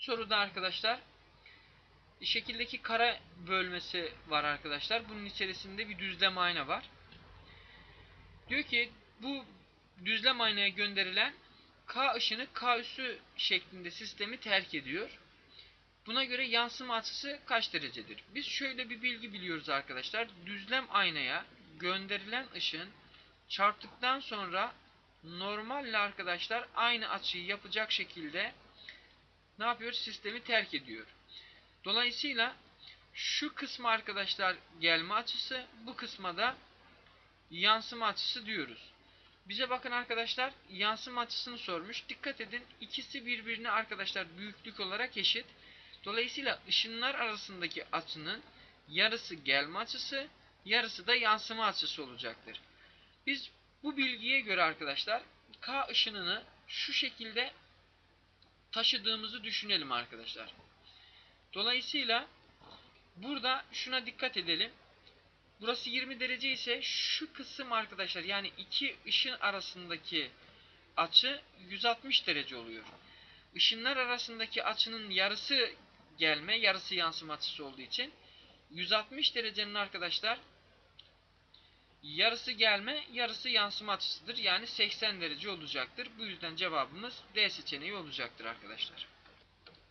soruda arkadaşlar şekildeki kara bölmesi var arkadaşlar. Bunun içerisinde bir düzlem ayna var. Diyor ki bu düzlem aynaya gönderilen K ışını K üssü şeklinde sistemi terk ediyor. Buna göre yansıma açısı kaç derecedir? Biz şöyle bir bilgi biliyoruz arkadaşlar. Düzlem aynaya gönderilen ışın çarptıktan sonra normalle arkadaşlar aynı açıyı yapacak şekilde ne yapıyor? Sistemi terk ediyor. Dolayısıyla şu kısmı arkadaşlar gelme açısı, bu kısma da yansıma açısı diyoruz. Bize bakın arkadaşlar yansıma açısını sormuş. Dikkat edin ikisi birbirine arkadaşlar büyüklük olarak eşit. Dolayısıyla ışınlar arasındaki açının yarısı gelme açısı, yarısı da yansıma açısı olacaktır. Biz bu bilgiye göre arkadaşlar K ışınını şu şekilde taşıdığımızı düşünelim arkadaşlar. Dolayısıyla burada şuna dikkat edelim. Burası 20 derece ise şu kısım arkadaşlar yani iki ışın arasındaki açı 160 derece oluyor. Işınlar arasındaki açının yarısı gelme, yarısı yansıma açısı olduğu için 160 derecenin arkadaşlar yarısı gelme, yarısı yansıma açısıdır. Yani 80 derece olacaktır. Bu yüzden cevabımız D seçeneği olacaktır arkadaşlar.